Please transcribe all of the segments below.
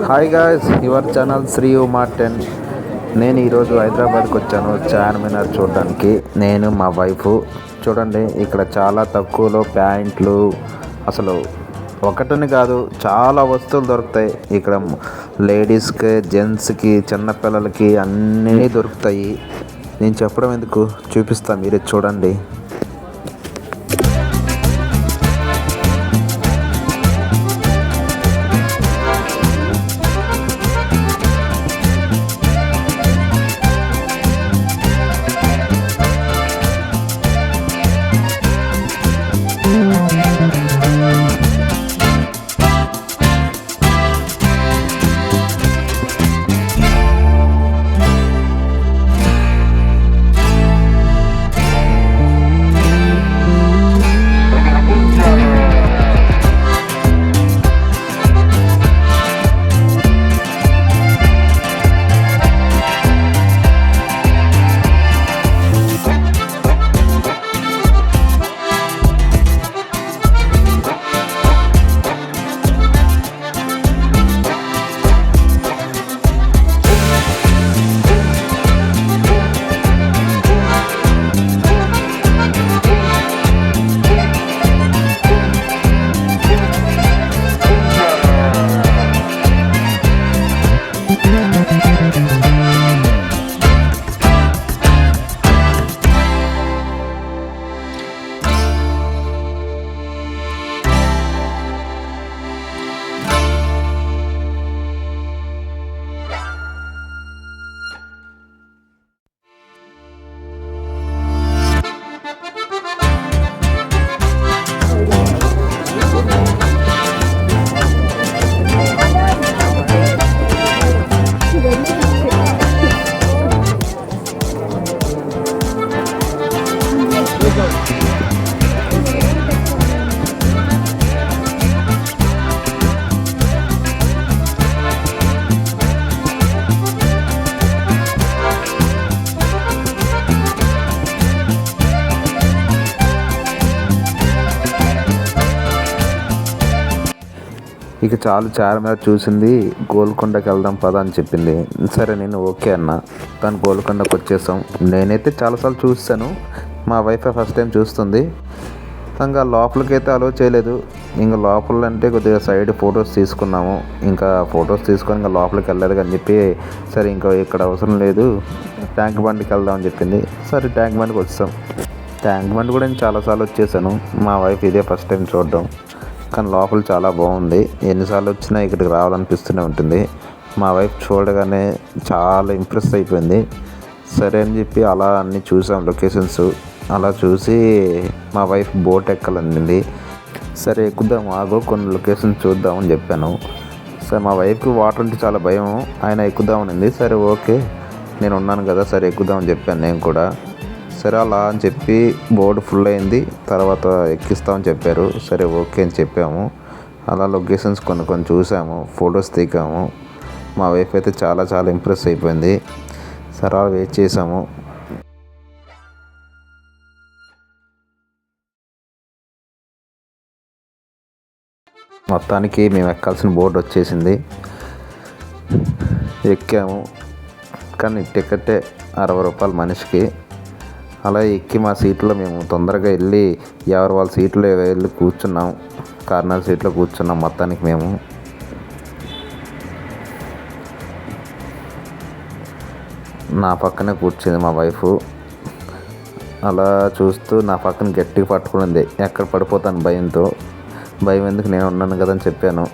Hi guys your channel Shri Uma ten నేను ఈరోజు హైదరాబాద్కి వచ్చాను చార్మినార్ చూడడానికి. నేను మా వైఫ్ చూడండి ఇక్కడ చాలా తక్కువలో ప్యాంట్లు. అసలు ఒకటని కాదు చాలా వస్తువులు దొరుకుతాయి. ఇక్కడ లేడీస్కి జెంట్స్కి చిన్నపిల్లలకి అన్నీ దొరుకుతాయి. నేను చెప్పడం ఎందుకు? చూపిస్తాను మీరే చూడండి. ఇక చాలు చార్మినార్ చూసింది గోల్కొండకి వెళ్దాం పద అని చెప్పింది. సరే నేను ఓకే అన్న. తను గోల్కొండకు వచ్చేసాం నేనైతే చాలాసార్లు చూస్తాను మా వైఫ్ ఫస్ట్ టైం చూస్తుంది. ఇంకా లోపలికి అయితే అలో చేయలేదు. ఇంకా లోపల అంటే కొద్దిగా సైడ్ ఫొటోస్ తీసుకున్నాము. ఇంకా ఫొటోస్ తీసుకొని ఇంకా లోపలికి వెళ్ళలేదు అని చెప్పి సరే ఇంకా ఇక్కడ అవసరం లేదు. ట్యాంక్ బండికి వెళ్దాం అని చెప్పింది. సరే ట్యాంక్ బండికి వచ్చాం. ట్యాంక్ బండి కూడా నేను చాలాసార్లు వచ్చేసాను. మా వైఫ్ ఇదే ఫస్ట్ టైం చూడడం. కానీ లోపల చాలా బాగుంది. ఎన్నిసార్లు వచ్చినా ఇక్కడికి రావాలనిపిస్తూనే ఉంటుంది. మా వైఫ్ చూడగానే చాలా ఇంప్రెస్ అయిపోయింది. సరే అని చెప్పి అలా అన్నీ చూసాం లొకేషన్స్. అలా చూసి మా వైఫ్ బోట్ ఎక్కాలనింది. సరే ఎక్కుదాం ఆగో కొన్ని లొకేషన్స్ చూద్దామని చెప్పాను. సరే మా వైఫ్కి వాటర్ అంటే చాలా భయం. ఆయన ఎక్కుదామనింది. సరే ఓకే నేను ఉన్నాను కదా సరే ఎక్కుదామని చెప్పాను నేను కూడా. సరే అలా అని చెప్పి బోర్డు ఫుల్ అయింది. తర్వాత ఎక్కిస్తామని చెప్పారు. సరే ఓకే అని చెప్పాము. అలా లొకేషన్స్ కొన్ని కొన్ని చూసాము ఫొటోస్ దిగాము. మా వైఫ్ అయితే చాలా చాలా ఇంప్రెస్ అయిపోయింది. సరే అలా వెయిట్ చేసాము. మొత్తానికి మేము ఎక్కాల్సిన బోర్డు వచ్చేసింది. ఎక్కాము. కానీ టికెటే అరవై రూపాయలు మనిషికి. అలా ఎక్కి మా సీట్లో మేము తొందరగా వెళ్ళి ఎవరు వాళ్ళ సీట్లో వెళ్ళి కూర్చున్నాం. కార్నర్ సీట్లో కూర్చున్నాం మొత్తానికి మేము. నా పక్కనే కూర్చుంది మా వైఫ్. అలా చూస్తూ నా పక్కన గట్టిగా పట్టుకునింది. ఎక్కడ పడిపోతాను భయంతో. భయం ఎందుకు? నేను ఉన్నాను కదా అని చెప్పాను.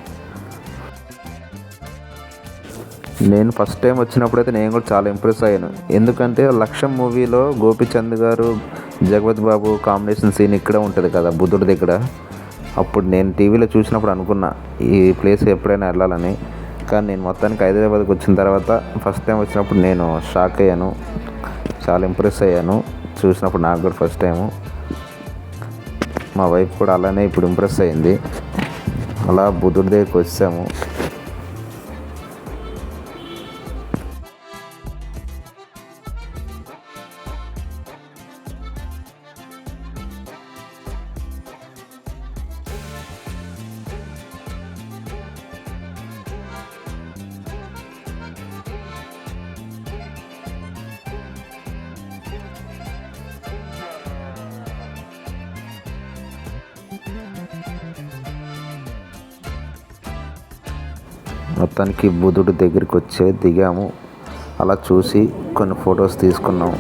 నేను ఫస్ట్ టైం వచ్చినప్పుడైతే నేను కూడా చాలా ఇంప్రెస్ అయ్యాను. ఎందుకంటే లక్ష్యం మూవీలో గోపిచంద్ గారు జగపతి బాబు కాంబినేషన్ సీన్ ఇక్కడ ఉంటుంది కదా బుద్ధుడి దగ్గర. అప్పుడు నేను టీవీలో చూసినప్పుడు అనుకున్నా ఈ ప్లేస్ ఎప్పుడైనా వెళ్ళాలని. కానీ నేను మొత్తానికి హైదరాబాద్కి వచ్చిన తర్వాత ఫస్ట్ టైం వచ్చినప్పుడు నేను షాక్ అయ్యాను. చాలా ఇంప్రెస్ అయ్యాను. చూసినప్పుడు నాకు కూడా ఫస్ట్ టైము మా వైఫ్ కూడా అలానే ఇప్పుడు ఇంప్రెస్ అయింది. అలా బుద్ధుడి దగ్గరికి వచ్చాము. మొత్తానికి బుధుడి దగ్గరికి వచ్చే దిగాము. అలా చూసి కొన్ని ఫొటోస్ తీసుకున్నాం